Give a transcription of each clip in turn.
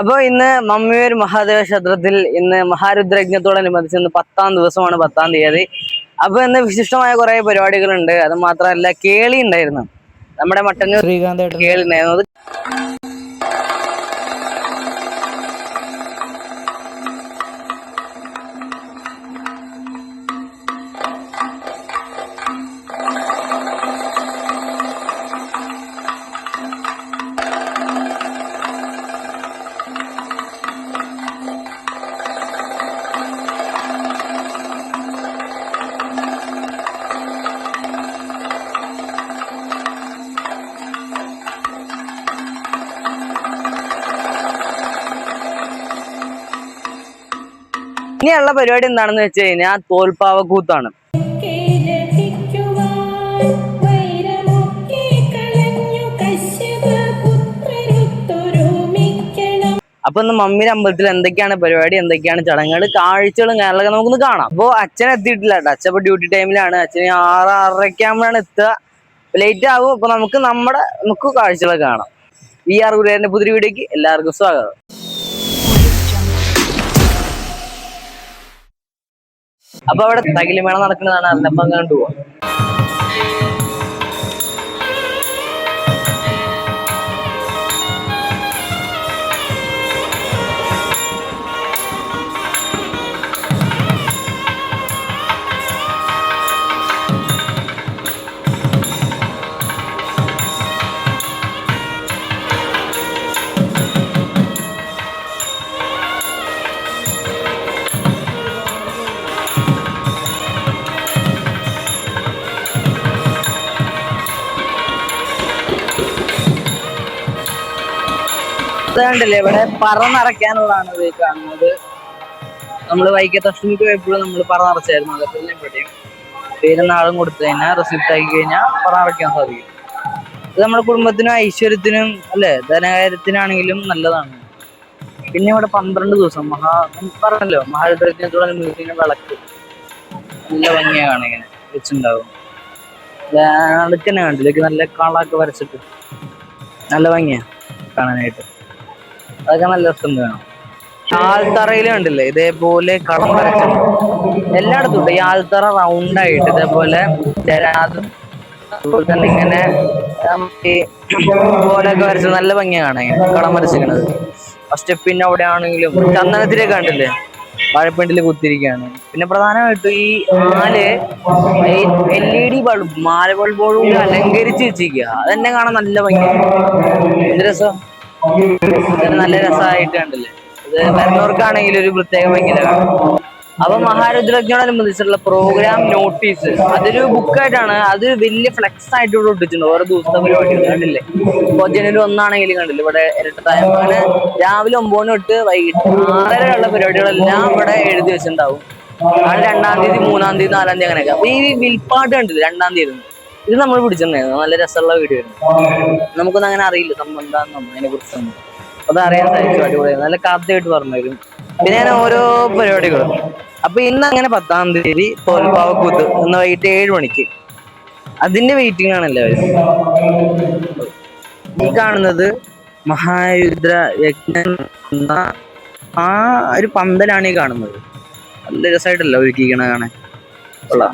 അപ്പൊ ഇന്ന് മമ്മിയൂർ മഹാദേവ ക്ഷേത്രത്തിൽ ഇന്ന് മഹാരുദ്രയജ്ഞത്തോടനുബന്ധിച്ച് ഇന്ന് പത്താം ദിവസമാണ് പത്താം തീയതി. അപ്പൊ ഇന്ന് വിശിഷ്ടമായ കുറെ പരിപാടികളുണ്ട്. അത് മാത്രമല്ല കേളി ഉണ്ടായിരുന്നു. നമ്മുടെ മട്ടന്നൂർ ശ്രീകാന്ത് കേളി ഉണ്ടായിരുന്നു. ഇനിയുള്ള പരിപാടി എന്താണെന്ന് വെച്ച് കഴിഞ്ഞാൽ തോൽപ്പാവക്കൂത്താണ്. അപ്പൊ ഇന്ന് മമ്മിയുടെ അമ്പലത്തിൽ എന്തൊക്കെയാണ് പരിപാടി എന്തൊക്കെയാണ് ചടങ്ങുകൾ കാഴ്ചകളും കാര്യങ്ങളൊക്കെ നമുക്കൊന്ന് കാണാം. അപ്പൊ അച്ഛൻ എത്തിയിട്ടില്ല കേട്ടോ. അച്ഛൻ ഇപ്പൊ ഡ്യൂട്ടി ടൈമിലാണ് അച്ഛന് ആറ് ആറരയ്ക്കാകുമ്പോഴാണ് എത്തുക. ലേറ്റ് ആകും അപ്പൊ നമുക്ക് നമ്മുടെ നമുക്ക് കാഴ്ചകളൊക്കെ കാണാം. വി ആർ ഗുരുവിന്റെ പുതിയ വീഡിയോക്ക് എല്ലാവർക്കും സ്വാഗതം. അപ്പൊ അവിടെ തകിലിമേള നടക്കുന്നതാണ് അന്നപ്പം കണ്ടു അതുകൊണ്ടല്ലേ ഇവിടെ പറ നിറയ്ക്കാനുള്ളതാണ് ഇത് കാണുന്നത്. നമ്മൾ വൈക്കത്ത് അഷ്ടമിക്ക് പോയപ്പോഴും നമ്മൾ പറ നിറച്ചായിരുന്നു. അതേപോലെ ഇവിടെയും പേരുന്നാളും കൊടുത്തു കഴിഞ്ഞാൽ റിസിപ്റ്റ് ആക്കി കഴിഞ്ഞാൽ പറ നിറയ്ക്കാൻ സാധിക്കും. ഇത് നമ്മുടെ കുടുംബത്തിനും ഐശ്വര്യത്തിനും അല്ലെ ധനകാര്യത്തിനാണെങ്കിലും നല്ലതാണ്. പിന്നെ ഇവിടെ പന്ത്രണ്ട് ദിവസം മഹാ പറഞ്ഞല്ലോ മഹാരുദ്രജ്ഞത്തോടനുബന്ധിച്ച് വിളക്ക്. നല്ല ഭംഗിയാണ് ഇങ്ങനെ വെച്ചിട്ടുണ്ടാവും. അടുക്കന്നെ കണ്ടില്ലേ? നല്ല കളൊക്കെ വരച്ചിട്ട്. നല്ല ഭംഗിയാ കാണാനായിട്ട്. അതൊക്കെ നല്ല രസം വേണം. കണ്ടില്ലേ? ഇതേപോലെ കളം വരച്ചത്. എല്ലായിടത്തും ഉണ്ട്. ഈ ആൽത്തറ റൗണ്ട് ആയിട്ട് ഇതേപോലെ അതുപോലെ തന്നെ ഇങ്ങനെ നമുക്ക് പോലൊക്കെ വരച്ച് നല്ല ഭംഗിയാണ് കളം വരച്ചിരിക്കണത് ഫസ്റ്റ് പിന്നെ അവിടെ ആണെങ്കിലും ചന്ദനത്തിലേക്ക് കണ്ടില്ലേ? വാഴപ്പിണ്ടിൽ കുത്തിരിക്കുകയാണ് പിന്നെ പ്രധാനമായിട്ടും ഈ മാൽ എൽ ഇ ഡി ബൾബ് മാല ബൾബോടുകൂടി അലങ്കരിച്ച് വെച്ചിരിക്കുക. അതെന്നെ കാണാൻ നല്ല ഭംഗിയാണ്. എന്ത് രസം? നല്ല രസമായിട്ട് കണ്ടില്ലേ? ഇത് വരുന്നവർക്കാണെങ്കിൽ ഒരു പ്രത്യേക ഭയങ്കര അപ്പൊ മഹാരുദ്രജ്ഞോടനുബന്ധിച്ചുള്ള പ്രോഗ്രാം നോട്ടീസ് അതൊരു ബുക്കായിട്ടാണ് അത് വലിയ ഫ്ലെക്സ് ആയിട്ട് ഇവിടെ ഒട്ടിച്ചിട്ടുണ്ട് ഓരോ ദിവസത്തെ പരിപാടി കണ്ടില്ലേ? ഇപ്പൊ ജനുവരി ഒന്നാണെങ്കിലും കണ്ടില്ലേ? ഇവിടെ ഇരട്ടത്തായം അങ്ങനെ രാവിലെ ഒമ്പതിന് തൊട്ട് വൈകിട്ട് ആറരയുള്ള പരിപാടികളെല്ലാം ഇവിടെ എഴുതി വെച്ചിട്ടുണ്ടാവും. രണ്ടാം തീയതി മൂന്നാം തീയതി നാലാം തീയതി അങ്ങനെയൊക്കെ. അപ്പൊ ഈ വിൽപ്പാട്ട് കണ്ടില്ലേ? രണ്ടാം തീയതി. ഇത് നമ്മൾ പിടിച്ചിട്ടുണ്ടായിരുന്നു നല്ല രസമുള്ള വീഡിയോ ആയിരുന്നു. നമുക്കൊന്നും അങ്ങനെ അറിയില്ല സംബന്ധം അതിനെ കുറിച്ചൊന്നും അത് അറിയാൻ സാധിച്ചു അടിപൊളി നല്ല കഥയായിട്ട് പറഞ്ഞു തരും പിന്നെ ഞാൻ ഓരോ പരിപാടികളും. അപ്പൊ ഇന്ന് അങ്ങനെ പത്താം തീയതി തോൽപ്പാവക്കൂത്ത് ഇന്ന് വൈകിട്ട് ഏഴ് മണിക്ക്. അതിന്റെ വെയിറ്റിംഗ് ആണ് എല്ലാവരും. ഈ കാണുന്നത് മഹായുദ്ര യജ്ഞ ആ ഒരു പന്തലാണ് ഈ കാണുന്നത്. നല്ല രസമായിട്ടല്ല ഒരുക്കിക്കണ കാണാൻ. കൊള്ളാം.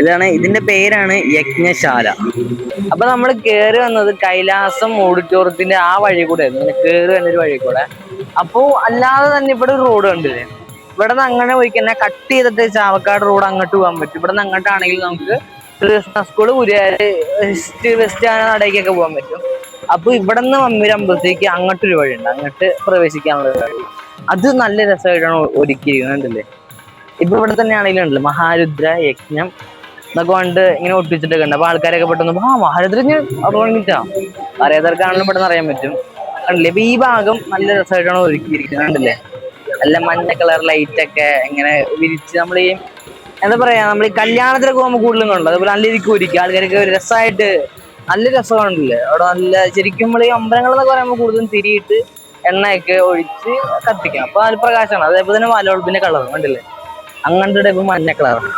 ഇതാണ് ഇതിന്റെ പേരാണ് യജ്ഞശാല. അപ്പൊ നമ്മൾ കേറി വന്നത് കൈലാസം ഓഡിറ്റോറിയത്തിന്റെ ആ വഴി കൂടെ ആയിരുന്നു. കേറി വന്നൊരു വഴി കൂടെ. അപ്പോ അല്ലാതെ തന്നെ ഇവിടെ ഒരു റോഡ് കണ്ടില്ലേ? ഇവിടെ നിന്ന് അങ്ങനെ പോയി കഴിഞ്ഞാൽ കട്ട് ചെയ്തിട്ട് ചാവക്കാട് റോഡ് അങ്ങോട്ട് പോകാൻ പറ്റും. ഇവിടെ നിന്ന് അങ്ങോട്ടാണെങ്കിൽ നമുക്ക് കൃഷ്ണ സ്കൂൾ ഉരുവാര് വെസ്റ്റ് വെസ്റ്റ് നടയ്ക്കൊക്കെ പോകാൻ പറ്റും. അപ്പൊ ഇവിടെ നിന്ന് മമ്മൂര് അമ്പലത്തേക്ക് അങ്ങോട്ടൊരു വഴിയുണ്ട്. അങ്ങോട്ട് പ്രവേശിക്കാനുള്ള വഴി. അത് നല്ല രസമായിട്ടാണ് ഒരുക്കിയിരിക്കുന്നത് കണ്ടില്ലേ? ഇപ്പൊ ഇവിടെ തന്നെ ആണെങ്കിലും ഉണ്ടല്ലോ. മഹാരുദ്ര യജ്ഞം എന്നൊക്കെ കൊണ്ട് ഇങ്ങനെ ഒട്ടിച്ചിട്ടൊക്കെ ഉണ്ട്. അപ്പൊ ആൾക്കാരൊക്കെ പെട്ടെന്ന് ആ മഹാരുദ്ര തുടങ്ങിട്ടാ അറിയാത്തവർക്കാണെങ്കിലും പെട്ടെന്ന് അറിയാൻ പറ്റും. കണ്ടില്ലേ? ഈ ഭാഗം നല്ല രസമായിട്ടാണ് ഒരുക്കിയിരിക്കുന്നത്. കണ്ടില്ലേ? നല്ല മഞ്ഞ കളർ ലൈറ്റ് ഒക്കെ ഇങ്ങനെ വിരിച്ച് നമ്മൾ ഈ എന്താ പറയാ നമ്മൾ ഈ കല്യാണത്തിലൊക്കെ പോകുമ്പോൾ കൂടുതലും കണ്ടു അതുപോലെ നല്ല രീതിക്ക് ഒരുക്കി. ആൾക്കാരൊക്കെ ഒരു രസമായിട്ട് നല്ല രസമാണല്ലേ അവിടെ നല്ല ശരിക്കും നമ്മൾ ഈ അമ്പലങ്ങൾ എന്നൊക്കെ പറയുമ്പോൾ കൂടുതലും തിരിയിട്ട് എണ്ണയൊക്കെ ഒഴിച്ച് കത്തിക്കാം അപ്പൊ നല്ല പ്രകാശമാണ്. അതേപോലെ തന്നെ വലവെളുപ്പിന്റെ കളറും കണ്ടില്ലേ? അങ്ങനത്തെ ടൈപ്പ് മഞ്ഞ കളറാണ്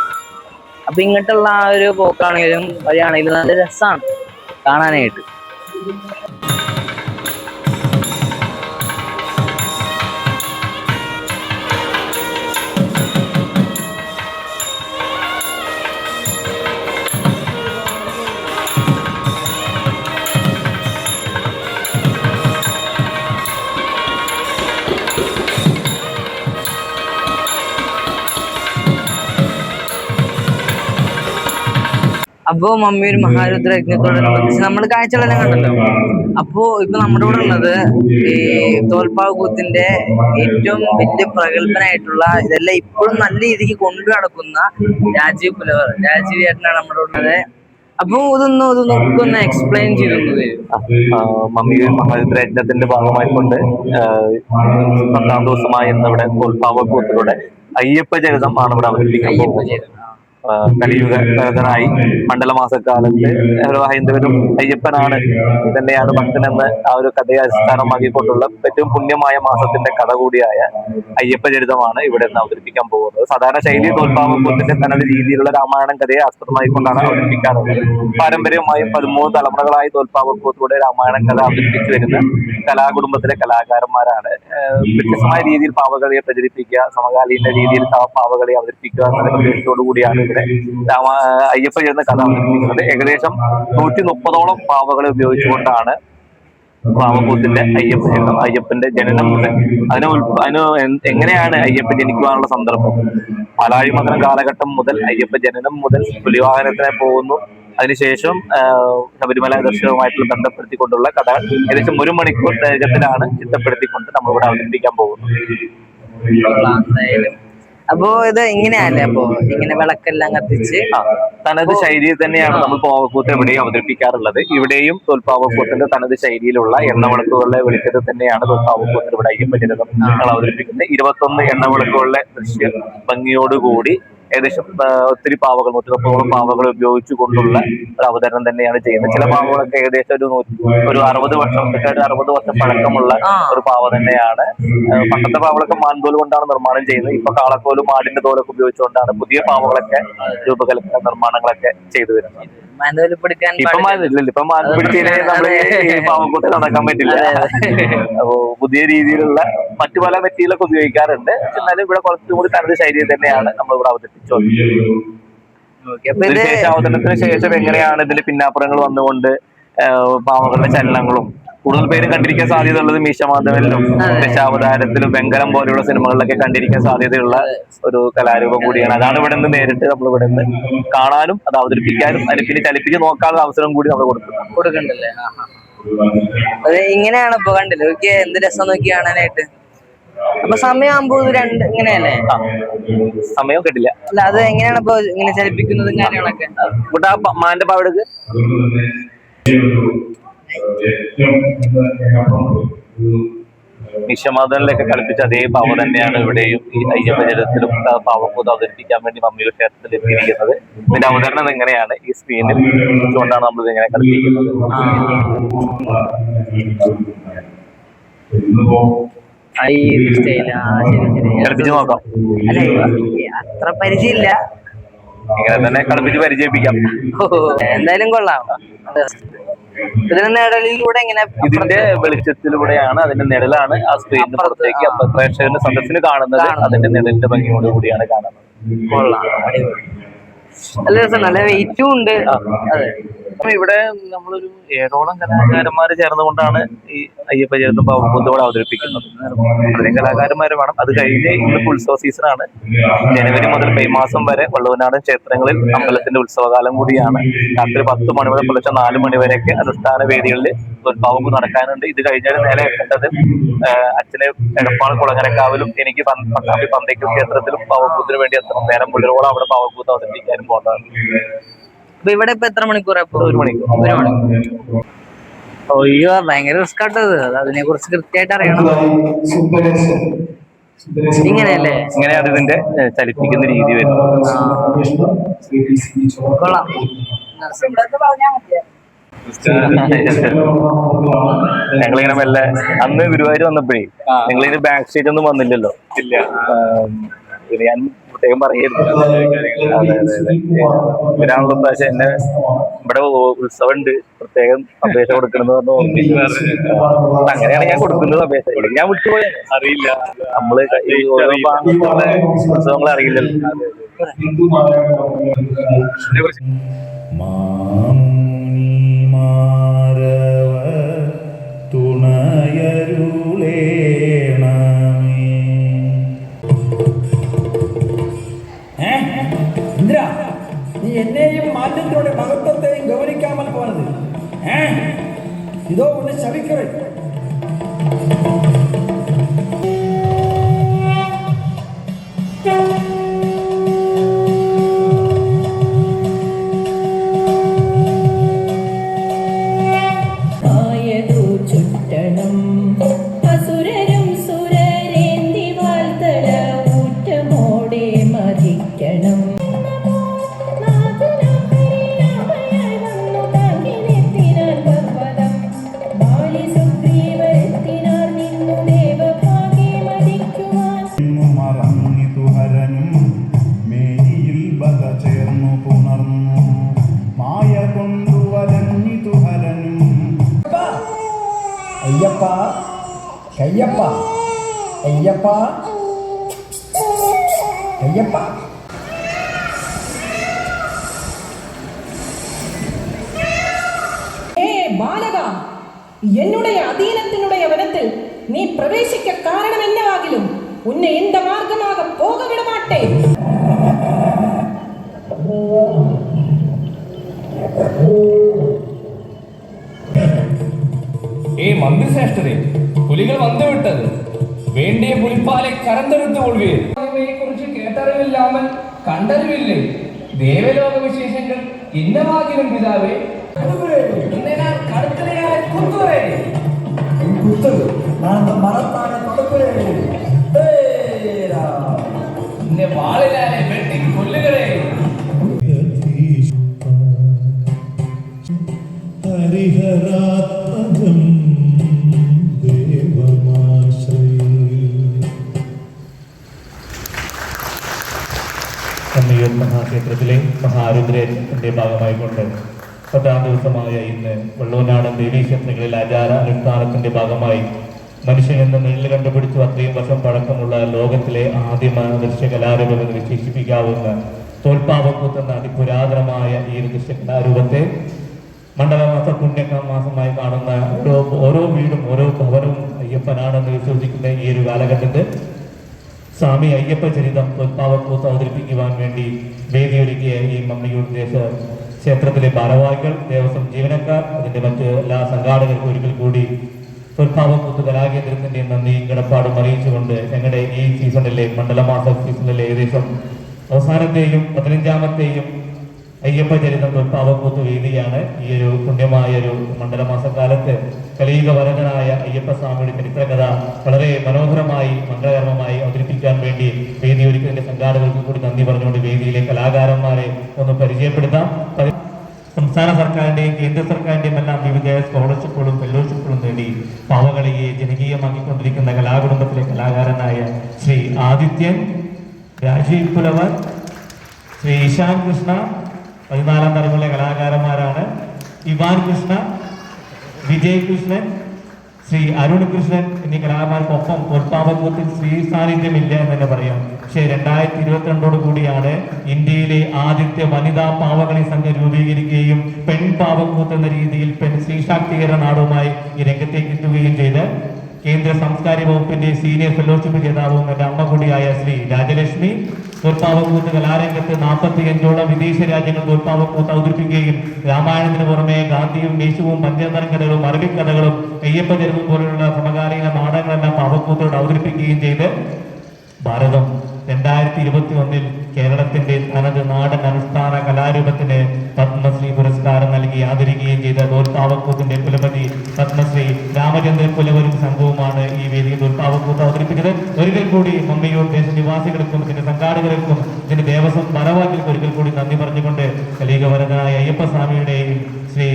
അപ്പൊ ഇങ്ങോട്ടുള്ള ആ ഒരു പോക്കാണെങ്കിലും വഴിയാണെങ്കിലും നല്ല രസമാണ് കാണാനായിട്ട്. അപ്പോ മമ്മി ഒരു മഹാരുദ്ര യജ്ഞത്തോടനുബന്ധിച്ച് നമ്മൾ കാഴ്ചകളെല്ലാം കണ്ടല്ലോ. അപ്പോ ഇപ്പൊ നമ്മുടെ കൂടെ ഉള്ളത് ഈ തോൽപ്പാവ് കൂത്തിന്റെ ഏറ്റവും വലിയ പ്രഗത്ഭനായിട്ടുള്ള ഇതെല്ലാം ഇപ്പോഴും നല്ല രീതിക്ക് കൊണ്ടു നടക്കുന്ന രാജീവ് പുലവർ രാജീവ് ചേട്ടനാണ് നമ്മുടെ കൂടെ ഉള്ളത്. അപ്പൊ ഇതൊന്ന് ഇതൊന്ന് ഒന്ന് എക്സ്പ്ലെയിൻ ചെയ്തൊന്നത് ആ, മമ്മി മഹാരുദ്രയജ്ഞത്തിന്റെ ഭാഗമായിക്കൊണ്ട് പത്താം ദിവസമായി ഇന്നിവിടെ തോൽപ്പാവ കൂത്തിലൂടെ അയ്യപ്പ ചരിതം ആണ് ഇവിടെ അവതരിപ്പിക്കാൻ പോകുന്നത്. ആ, കലിയുഗ ഭരതനായി മണ്ഡലമാസക്കാലത്ത് ഹൈന്ദവരും അയ്യപ്പനാണ് തന്നെയാണ് ഭക്തനെന്ന് ആ ഒരു കഥയെ അടിസ്ഥാനമാക്കിക്കൊണ്ടുള്ള ഏറ്റവും പുണ്യമായ മാസത്തിന്റെ കഥ കൂടിയായ അയ്യപ്പ ചരിതമാണ് ഇവിടെ നിന്ന് അവതരിപ്പിക്കാൻ പോകുന്നത്. സാധാരണ ശൈലി തോൽപ്പാവക്കൂത്തിന്റെ തനത് രീതിയിലുള്ള രാമായണം കഥയെ ആസ്പദമായിക്കൊണ്ടാണ് അവതരിപ്പിക്കാറുള്ളത്. പാരമ്പര്യമായും പതിമൂന്ന് തലമുറകളായി തോൽപ്പാവക്കൂത്തിലൂടെ രാമായണം കഥ അവതരിപ്പിച്ചു വരുന്ന കലാകുടുംബത്തിലെ കലാകാരന്മാരാണ്. വ്യത്യസ്തമായ രീതിയിൽ പാവകളെ പ്രചരിപ്പിക്കുക സമകാലീന രീതിയിൽ പാവകളെ അവതരിപ്പിക്കുക എന്ന ഉദ്ദേശത്തോടു കൂടിയാണ് ഇവിടെ രാമ അയ്യപ്പ ചെയ്യുന്ന കഥ അവതരിപ്പിക്കുന്നത് ഏകദേശം നൂറ്റി മുപ്പതോളം പാവകളെ ഉപയോഗിച്ചുകൊണ്ടാണ് പാവക്കൂത്തിന്റെ അയ്യപ്പൻ അയ്യപ്പന്റെ ജനനം അതിന് അതിന് എങ്ങനെയാണ് അയ്യപ്പൻ ജനിക്കുവാനുള്ള സന്ദർഭം? പാലാഴി മകരം കാലഘട്ടം മുതൽ അയ്യപ്പ ജനനം മുതൽ പുലിവാഹനത്തിനായി പോകുന്നു. അതിനുശേഷം ശബരിമല ദർശനവുമായിട്ടുള്ള ബന്ധപ്പെടുത്തിക്കൊണ്ടുള്ള കഥകൾ ഏകദേശം ഒരു മണിക്കൂർ ദൈർഘ്യത്തിലാണ് ചിട്ടപ്പെടുത്തിക്കൊണ്ട് നമ്മളിവിടെ അവതരിപ്പിക്കാൻ പോകുന്നത്. അപ്പോ ഇത് ഇങ്ങനെയല്ലേ അപ്പോ ഇങ്ങനെ വിളക്കെല്ലാം കത്തിച്ച്? തനത് ശൈലിയിൽ തന്നെയാണ് നമ്മൾ പാവക്കൂത്ത് എവിടെയും അവതരിപ്പിക്കാറുള്ളത്. ഇവിടെയും തോൽപ്പാവക്കൂത്തിന്റെ തനത് ശൈലിയിലുള്ള എണ്ണവിളക്കുകളുടെ വെളിച്ചത്തിൽ തന്നെയാണ് തോൽപ്പാവക്കൂത്തിൽ ഇവിടെ അയ്യപ്പ ജനതം ഞങ്ങൾ അവതരിപ്പിക്കുന്നത് ഇരുപത്തൊന്ന് എണ്ണവിളക്കുകളുടെ ദൃശ്യ ഭംഗിയോടുകൂടി ഏകദേശം ഒത്തിരി പാവകൾ നൂറ്റി മുപ്പതോളം പാവകൾ ഉപയോഗിച്ചു കൊണ്ടുള്ള ഒരു അവതരണം തന്നെയാണ് ചെയ്യുന്നത്. ചില പാവകളൊക്കെ ഏകദേശം ഒരു നൂറ്റി ഒരു അറുപത് വർഷം ഒരു അറുപത് വർഷം പഴക്കമുള്ള ഒരു പാവ തന്നെയാണ്. പണ്ടത്തെ പാവകളൊക്കെ മാൻതോൽ കൊണ്ടാണ് നിർമ്മാണം ചെയ്യുന്നത്. ഇപ്പൊ കാളക്കോലും ആടിന്റെ തോലൊക്കെ ഉപയോഗിച്ചുകൊണ്ടാണ് പുതിയ പാവകളൊക്കെ രൂപകൽപ്പന നിർമ്മാണങ്ങളൊക്കെ ചെയ്തു വരുന്നത്. പിടിക്കാൻ ഇപ്പൊ നമ്മൾ പാവക്കൂത്ത് നടക്കാൻ പറ്റില്ല. അപ്പോ പുതിയ രീതിയിലുള്ള മറ്റു പല മെറ്റീരിയലൊക്കെ ഉപയോഗിക്കാറുണ്ട്. എന്നാലും ഇവിടെ കുറച്ചും കൂടി തനത് ശൈലി തന്നെയാണ് നമ്മൾ ഇവിടെ അവതരിപ്പിച്ചത് അവതരണത്തിന് ശേഷം എങ്ങനെയാണ് ഇതിന്റെ പിന്നാപ്പുറങ്ങൾ വന്നുകൊണ്ട് പാവങ്ങളുടെ പാവകളുടെ ചലനങ്ങളും കൂടുതൽ പേര് കണ്ടിരിക്കാൻ സാധ്യതയുള്ളത് മീശമാധവനിലും ദശാവതാരത്തിലും വെങ്കലം പോലെയുള്ള സിനിമകളിലൊക്കെ കണ്ടിരിക്കാൻ സാധ്യതയുള്ള ഒരു കലാരൂപം കൂടിയാണ്. അതാണ് ഇവിടെ നിന്ന് നേരിട്ട് നമ്മൾ ഇവിടെ നിന്ന് കാണാനും അത് അവതരിപ്പിക്കാനും അതിന് പിന്നെ ചലിപ്പിച്ച് നോക്കാനുള്ള അവസരം കൂടി നമ്മൾ കൊടുക്കുന്നുണ്ടല്ലേ കൊടുക്കണ്ടല്ലേ? ഇങ്ങനെയാണ് ഇപ്പൊ കണ്ടില്ലേ? നോക്കിയേ എന്ത് രസം നോക്കി കാണാനായിട്ട്? അപ്പൊ സമയമാകുമ്പോ രണ്ട് ഇങ്ങനെയല്ലേ? സമയം കിട്ടില്ല. അല്ല അത് എങ്ങനെയാണ് ഇപ്പൊ ഇങ്ങനെ ചലിപ്പിക്കുന്നതും കാര്യങ്ങളൊക്കെ? മാന്റെ പാവെടുക്ക്. വിശ്വമാധവനിലൊക്കെ കളിപ്പിച്ച അതേ പാവ തന്നെയാണ് ഇവിടെയും ഈ അയ്യപ്പ ജലത്തിലും പാവക്കൂത്ത് അവതരിപ്പിക്കാൻ വേണ്ടി മമ്മിയുടെ ക്ഷേത്രത്തിൽ എത്തിയിരിക്കുന്നത്. ഇതിന്റെ അവതരണം എങ്ങനെയാണ് ഈ സ്ക്രീനിൽ വെച്ചുകൊണ്ടാണ് നമ്മൾ ഇങ്ങനെ കളിപ്പിക്കുന്നത്. നോക്കാം. അത്ര പരിചയമില്ല. ഇങ്ങനെ തന്നെ കളിപ്പിച്ച് പരിചയിപ്പിക്കാം. എന്തായാലും കൊള്ളാം. ഇതിന് നിഴലിലൂടെ ഇങ്ങനെ ഇതിന്റെ വെളിച്ചത്തിലൂടെയാണ് അതിന്റെ നിഴലാണ് ആ സ്ക്രീനിന് പുറത്തേക്ക് അപ്പൊ പ്രേക്ഷകരുടെ സദസ്സിന് കാണുന്നത് അതിന്റെ നിഴലിന്റെ ഭംഗിയോട് കൂടിയാണ് കാണുന്നത്. കൊള്ളാം. അടിപൊളി. നല്ല വെയിറ്റും ഉണ്ട്. അതെ. ഇവിടെ നമ്മളൊരു ഏഴോളം കലാകാരന്മാർ ചേർന്നുകൊണ്ടാണ് ഈ അയ്യപ്പ ചേർത്ത് പാവക്കൂത്തോടെ അവതരിപ്പിക്കുന്നത്. അത്രയും കലാകാരന്മാർ വേണം. അത് കഴിഞ്ഞ് ഇന്നിപ്പോ ഉത്സവ സീസണാണ് ജനുവരി മുതൽ മെയ് മാസം വരെ വള്ളുവനാടൻ ക്ഷേത്രങ്ങളിൽ അമ്പലത്തിന്റെ ഉത്സവകാലം കൂടിയാണ്. രാത്രി പത്ത് മണി മുതൽ പുലർച്ചെ നാല് മണി വരെയൊക്കെ അനുഷ്ഠാന വേദികളിൽ ഉത്ഭാവം നടക്കാനുണ്ട്. ഇത് കഴിഞ്ഞാൽ നേരെ എത്തേണ്ടത് അച്ഛനെ എടപ്പാൾ കുളങ്ങരക്കാവിലും എനിക്ക് പട്ടാമ്പി പന്തയ്ക്കൽ ക്ഷേത്രത്തിലും പാവക്കൂത്തിന് വേണ്ടി എത്തണം. നേരം പുലരോളം അവിടെ പാവക്കൂത്ത് അവതരിപ്പിക്കാനും പോകേണ്ടതാണ്. അപ്പൊ ഇവിടെ ഇപ്പൊ എത്ര മണിക്കൂറാ ഒരു മണിക്കൂർ. ഒരു മണിക്കൂർ അയ്യോ ഭയങ്കര റിസ്ക് ആട്ടത് അതിനെ കുറിച്ച് കൃത്യമായിട്ട് അറിയണം. ഇങ്ങനെയല്ലേ? ഇങ്ങനെയാണ് ഇതിന്റെ ചലിപ്പിക്കുന്ന രീതി വരുന്നത്. കൊള്ളാം. ഞങ്ങളിങ്ങനെ മെല്ലെ അന്ന് ഗുരുവായൂർ വന്നപ്പോഴേ നിങ്ങളിങ്ങനെ ബാക്ക് സ്റ്റേജ് ഒന്നും വന്നില്ലല്ലോ. ഇല്ല. ഞാൻ പ്രത്യേകം പറയരുത്. അതെ അതെ അതെ. പ്രാവശ്യം എന്നെ ഇവിടെ ഉത്സവം ഉണ്ട് പ്രത്യേകം അപേക്ഷ കൊടുക്കണമെന്ന് പറഞ്ഞു അങ്ങനെയാണ് ഞാൻ കൊടുക്കുന്നത് അപേക്ഷ. ഞാൻ വിട്ടുപോയ. അറിയില്ല. നമ്മൾ ഈ ഓരോ ഭാഗത്തുള്ള ഉത്സവങ്ങൾ അറിയില്ലല്ലോ. മാമുനിമാരവ തുണയരുളേണമേ ഇന്ദ്ര നീ എന്നെയും മാറ്റത്തിലൂടെ മഹത്വത്തെയും ഗൗനിക്കാമൽ പോണത് ഏ? ഇതോ ഒന്ന് ശവിക്കവേ ആയതു ஐயப்பா கையப்பா ஐயப்பா கையப்பா. ஏ பாலகா என்னுடைய அதீனத்தினுடைய வனத்தில் நீ பிரவேசிக்க காரணம் என்னவாகிலும் உன்னை இந்த மார்க்கமாக போக விட மாட்டேன் ഏ മന്ത്രിശ്രേഷ്ഠരെ പുലികൾ വന്നു വിട്ടത് വേണ്ടിയ പുലിപ്പാലെ കരന്തെടുത്തു കൊള്ളുകയെക്കുറിച്ച് കേട്ടറിവില്ലാമൽ കണ്ടറിവില്ലേ? ദേവലോക വിശേഷങ്ങൾ ഇന്നമാകിലും പിതാവേ. ഹരിഹരാ കമ്മിയൂർ മഹാക്ഷേത്രത്തിലെ മഹാരുദ്രേശത്തിന്റെ ഭാഗമായിക്കൊണ്ട് പത്താം ദിവസമായ ഇന്ന് വെള്ളൂനാടൻ ദേവീക്ഷേത്രങ്ങളിൽ ആചാര അനുഷ്ഠാനത്തിന്റെ ഭാഗമായി മനുഷ്യൻ എന്ന നെല്ല് കണ്ടുപിടിച്ചു അത്രയും വർഷം പഴക്കമുള്ള ലോകത്തിലെ ആദിമ ദൃശ്യകലാരൂപം എന്ന് വിശേഷിപ്പിക്കാവുന്ന തോൽപ്പാവക്കൂത്ത് എന്ന അതിപുരാതനമായ ഈ ദൃശ്യകലാരൂപത്തെ മണ്ഡലമാസ പുണ്യക്കാം മാസമായി കാണുന്ന ഓരോ ഓരോ വീടും ഓരോ ഭവനവും അയ്യപ്പനാണെന്ന് വിശ്വസിക്കുന്ന ഈ ഒരു കാലഘട്ടത്തിൽ സ്വാമി അയ്യപ്പ ചരിതം ഉത്പാവക്കൂത്ത് അവതരിപ്പിക്കുവാൻ വേണ്ടി വേദിയൊരുക്കിയ ഈ മമ്മിയൂർ ദേശ ക്ഷേത്രത്തിലെ ഭാരവാഹികൾ ദേവസ്വം ജീവനക്കാർ അതിന്റെ മറ്റ് എല്ലാ സംഘാടകർക്കും ഒരിക്കൽ കൂടി ഉത്പാവക്കൂത്ത് കലാകേന്ദ്രത്തിന്റെ നന്ദിയും കിടപ്പാടും അറിയിച്ചുകൊണ്ട് ഞങ്ങളുടെ ഈ സീസണിലെ മണ്ഡലമാസ സീസണിലെ ഏകദേശം അവസാനത്തെയും പതിനഞ്ചാമത്തെയും അയ്യപ്പ ചരിതം തൊൽപ്പാവക്കൂത്ത് വേദിയാണ് ഈ ഒരു പുണ്യമായ ഒരു മണ്ഡലമാസക്കാലത്ത് കലീക വരകനായ അയ്യപ്പ സ്വാമിയുടെ ചരിത്രകഥ വളരെ മനോഹരമായി മംഗളകർമ്മമായി അവതരിപ്പിക്കാൻ വേണ്ടി വേദി ഒരുക്കുന്നതിന്റെ സംഘാടകർക്ക് കൂടി നന്ദി പറഞ്ഞുകൊണ്ട് വേദിയിലെ കലാകാരന്മാരെ ഒന്ന് പരിചയപ്പെടുത്താം. സംസ്ഥാന സർക്കാരിന്റെയും കേന്ദ്ര സർക്കാരിന്റെയും എല്ലാം വിവിധ സ്കോളർഷിപ്പുകളും ഫെലോഷിപ്പുകളും നേടി പാവകളിയെ ജനകീയമാക്കിക്കൊണ്ടിരിക്കുന്ന കലാകുടുംബത്തിലെ കലാകാരനായ ശ്രീ ആദിത്യൻ രാജീവ് പുലവർ ശ്രീ ഇഷാൻ കൃഷ്ണ പതിനാലാം തലമുറയിലെ കലാകാരന്മാരാണ് ഇവാൻ കൃഷ്ണ വിജയ് കൃഷ്ണൻ ശ്രീ അരുൺ കൃഷ്ണൻ എന്നീ കലാകാരന്മാർക്കൊപ്പം തോൽപ്പാവക്കൂത്തിൽ ശ്രീ സാന്നിധ്യമില്ല എന്ന് തന്നെ പറയാം. പക്ഷേ രണ്ടായിരത്തി ഇരുപത്തിരണ്ടോട് കൂടിയാണ് ഇന്ത്യയിലെ ആദ്യത്തെ വനിതാ പാവകളി സംഘം രൂപീകരിക്കുകയും പെൺ പാവക്കൂത്ത് എന്ന രീതിയിൽ പെൺ സ്ത്രീശാക്തീകരണ നാടുമായി ഈ രംഗത്തേക്ക് എത്തുകയും ചെയ്ത് കേന്ദ്ര സാംസ്കാരിക വകുപ്പിന്റെ സീനിയർ ഫെലോഷിപ്പ് ജേതാവും എന്റെ അമ്മ കൂടിയായ ശ്രീ രാജലക്ഷ്മി തോൽപ്പാവക്കൂത്ത് കലാരംഗത്ത് നാൽപ്പത്തിയഞ്ചോളം വിദേശ രാജ്യങ്ങൾ തോൽപ്പാവക്കൂത്ത് അവതരിപ്പിക്കുകയും രാമായണത്തിന് പുറമെ ഗാന്ധിയും യേശുവും പഞ്ചതരം കഥകളും അറബിക്കഥകളും അയ്യപ്പ ചരിതം പോലുള്ള സമകാലീന നാടകങ്ങളെല്ലാം പാവക്കൂത്തോട് അവതരിപ്പിക്കുകയും ചെയ്ത് ഭാരതം രണ്ടായിരത്തി ഇരുപത്തി ഒന്നിൽ കേരളത്തിന്റെ തനത് നാടൻ അനുഷ്ഠാന കലാരൂപത്തിന് പത്മശ്രീ പുരസ്കാരം നൽകി ആദരിക്കുകയും ചെയ്ത ദുർത്താവക്കൂത്തിന്റെ കുലപതി പത്മശ്രീ രാമചന്ദ്രൻ കുലവരും സംഘവുമാണ് ഈ വേദിയിൽ ദുർത്താവക്കൂത്ത് അവതരിപ്പിച്ചത് ഒരിക്കൽ കൂടി മമ്മിയൂർ ദേശനിവാസികൾക്കും ഇതിന്റെ സംഘാടകർക്കും ഇതിന്റെ ദേവസ്വം ഭാരവാഹികൾക്കും ഒരിക്കൽ കൂടി നന്ദി പറഞ്ഞുകൊണ്ട് കലീകവരനായ അയ്യപ്പസ്വാമിയുടെയും ശ്രീ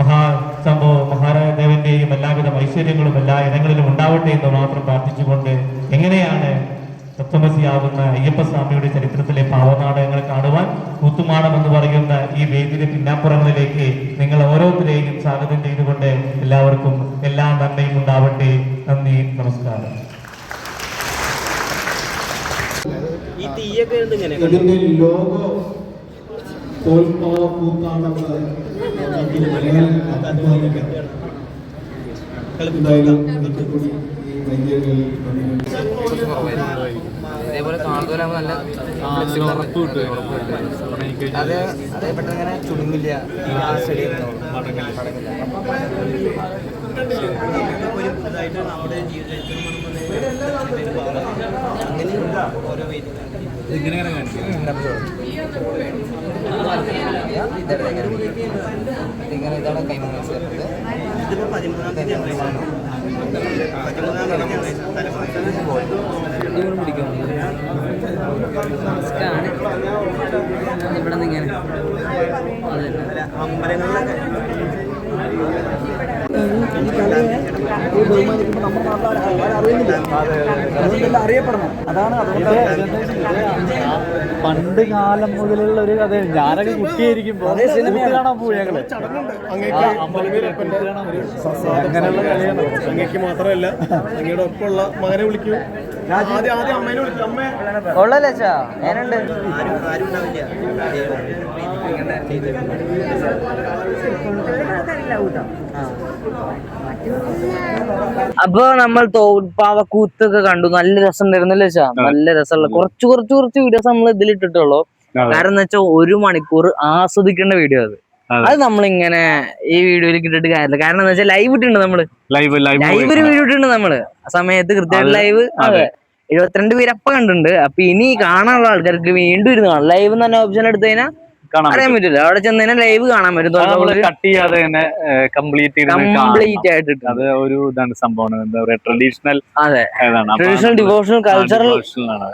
മഹാ സംഭവ മഹാരാജദേവന്റെയും എല്ലാവിധ ഐശ്വര്യങ്ങളും എല്ലാ ഇടങ്ങളിലും ഉണ്ടാവട്ടെ എന്ന് മാത്രം പ്രാർത്ഥിച്ചുകൊണ്ട് എങ്ങനെയാണ് തത്വമസിയാവുന്ന അയ്യപ്പസ്വാമിയുടെ ചരിത്രത്തിലെ പാവനാടകങ്ങൾ കാണുവാൻ കൂത്തുമാടം എന്ന് പറയുന്ന ഈ വേദിയുടെ പിന്നാപ്പുറങ്ങളിലേക്ക് നിങ്ങൾ ഓരോരുത്തരെയും സ്വാഗതം ചെയ്തുകൊണ്ട് എല്ലാവർക്കും എല്ലാ നന്മയും ഉണ്ടാവട്ടെ. നന്ദി നമസ്കാരം. ഇതിന്റെ ലോഗോ മലയാളം അതേപോലെ കാണുന്നവരാകുമ്പോൾ നല്ല അത് അതേപോലെ ഇങ്ങനെ ചുടുങ്ങില്ല ഇങ്ങനെ ഇതാണ് കൈമാറി ചേർത്തത്. ഇതിപ്പോ പതിമൂന്നാം തീയതി ഇവിടെ നിന്ന് ഇങ്ങനെ. അമ്പലങ്ങളിലൊക്കെ. അറിയപ്പെടണം അതാണ് പണ്ട് കാലം മുതലുള്ള ഒരു കഥ ഞാനൊക്കെ കുട്ടിയായിരിക്കുമ്പോ കാണാൻ പോകും ഞങ്ങൾ അങ്ങനെയുള്ള കളിയാണ് അങ്ങേക്ക് മാത്രമല്ല അങ്ങയുടെ ഒപ്പമുള്ള മകനെ വിളിക്കൂ ആദ്യം ആദ്യം അമ്മേനെ വിളിക്കൂ അമ്മേ കൊള്ളല്ലേ അച്ഛാ ഞാനുണ്ട് അപ്പൊ നമ്മൾ തോൽപ്പാവക്കൂത്തൊക്കെ കണ്ടു. നല്ല രസം ഉണ്ടായിരുന്നല്ലേ വെച്ചാ നല്ല രസമുള്ള കുറച്ച് കുറച്ച് കുറച്ച് വീഡിയോസ് നമ്മൾ ഇതിലിട്ടിട്ടുള്ളൂ. കാരണം എന്താ വെച്ചാൽ ഒരു മണിക്കൂർ ആസ്വദിക്കേണ്ട വീഡിയോ അത്. അതെ. നമ്മളിങ്ങനെ ഈ വീഡിയോയിൽ ഇട്ടിട്ട് കാര്യമില്ല. കാരണം എന്താ വെച്ചാൽ ലൈവ് ഇട്ടുണ്ട് നമ്മൾ. ലൈവ് ലൈവ് ഒരു വീഡിയോ ഇട്ടുണ്ട് നമ്മൾ. ആ സമയത്ത് കൃത്യമായിട്ട് ലൈവ് അതെ. എഴുപത്തിരണ്ട് പേര് അപ്പൊ കണ്ടിട്ടുണ്ട്. അപ്പൊ ഇനി കാണാനുള്ള ആൾക്കാർക്ക് വീണ്ടും ഇരുന്ന് കാണാം. ലൈവ് തന്നെ ഓപ്ഷൻ എടുത്തു കഴിഞ്ഞാൽ അറിയാൻ പറ്റില്ല. അവിടെ ചെന്ന് ലൈവ് കാണാൻ പറ്റും. കട്ട് ചെയ്യാതെ തന്നെ കംപ്ലീറ്റ് കംപ്ലീറ്റ് ആയിട്ട് അത് ഒരു ഇതാണ് സംഭവം. എന്താ പറയാ ട്രഡീഷണൽ അതെ. ട്രഡീഷണൽ ഡിവോഷണൽ കൾച്ചറൽ ആണ്.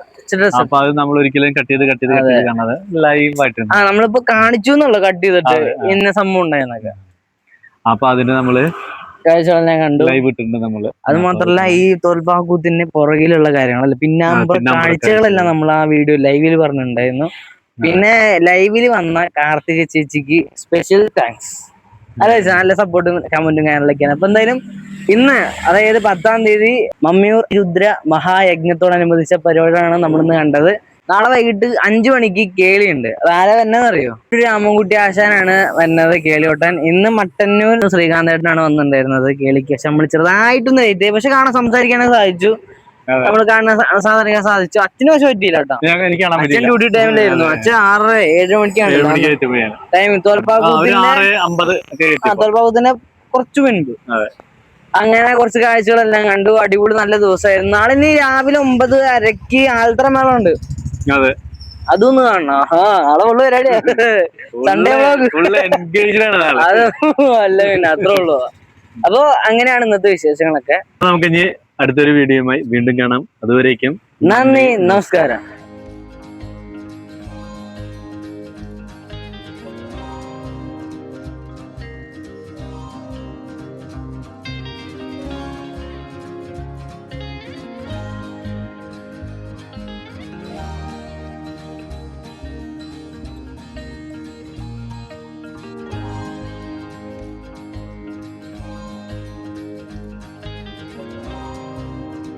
അപ്പൊ അത് നമ്മൾ ഒരിക്കലും കട്ട് ചെയ്ത് കട്ട് ചെയ്ത് കട്ട് ചെയ്ത് കാണാതെ ലൈവ് ആയിട്ട് ആ നമ്മളിപ്പോ കാണിച്ചു എന്നുള്ള കട്ട് ചെയ്തിട്ട്. ഇന്ന സംഭവം ഉണ്ടായെന്നൊക്കെ. അപ്പൊ അതിന് നമ്മൾ കണ്ടു. ലൈവ് ഇട്ടിട്ടുണ്ട് നമ്മൾ. അത് മാത്രല്ല ഈ തോൽപ്പാക്കൂത്തിന്റെ പുറകിലുള്ള കാര്യങ്ങളല്ല. പിന്നെ കാഴ്ചകളെല്ലാം നമ്മൾ ആ വീഡിയോ ലൈവിൽ പറഞ്ഞിട്ടുണ്ടായിരുന്നു. പിന്നെ ലൈവിൽ വന്ന കാർത്തിക ചേച്ചിക്ക് സ്പെഷ്യൽ താങ്ക്സ് അതെ നല്ല സപ്പോർട്ടും കമന്റും കാര്യങ്ങളൊക്കെയാണ്. അപ്പൊ എന്തായാലും ഇന്ന് അതായത് പത്താം തീയതി മമ്മിയൂർ രുദ്ര മഹായജ്ഞത്തോടനുബന്ധിച്ച പരിപാടിയാണ് നമ്മൾ ഇന്ന് കണ്ടത്. നാളെ വൈകിട്ട് അഞ്ചു മണിക്ക് കേളിയുണ്ട്. അത് ആരാ അറിയോ ഒരു രാമൻകുട്ടി ആശാനാണ് വന്നത് കേളിയോട്ടൻ. ഇന്ന് മട്ടന്നൂർ ശ്രീകാന്തേട്ടനാണ് വന്നിട്ടുണ്ടായിരുന്നത് കേളിക്ക്. പക്ഷെ നമ്മൾ ചെറുതായിട്ടൊന്ന് ലേറ്റ് പക്ഷെ കാണാൻ സംസാരിക്കാനൊക്കെ സാധിച്ചു. നമ്മൾ കാണാൻ സാധനം സാധിച്ചു. അച്ഛന് പക്ഷെ പറ്റിയില്ല കേട്ടോ. അച്ഛൻ ഡ്യൂട്ടി ടൈമിലായിരുന്നു അച്ഛൻ ആറ് ഏഴ് മണിക്കാണ് ടൈം തോൽപ്പാക്കൂത്തിന്റെ തോൽപ്പാക്കൂത്തിന്റെ കുറച്ചു മുൻപ്. അങ്ങനെ കുറച്ച് കാഴ്ചകളെല്ലാം കണ്ടു. അടിപൊളി നല്ല ദിവസമായിരുന്നു. നാളെ ഇനി രാവിലെ ഒമ്പത് അരക്ക് ആൽത്തറ മേള ഉണ്ട് അതെ. അതൊന്ന് കാണണം. ആ ഉള്ളു സൺഡേ അത് അല്ല പിന്നെ അത്രേ ഉള്ളു. അപ്പൊ അങ്ങനെയാണ് ഇന്നത്തെ വിശേഷങ്ങളൊക്കെ. നമുക്ക് ഇനി അടുത്തൊരു വീഡിയോയുമായി വീണ്ടും കാണാം. അതുവരേക്കും നന്ദി നമസ്കാരം.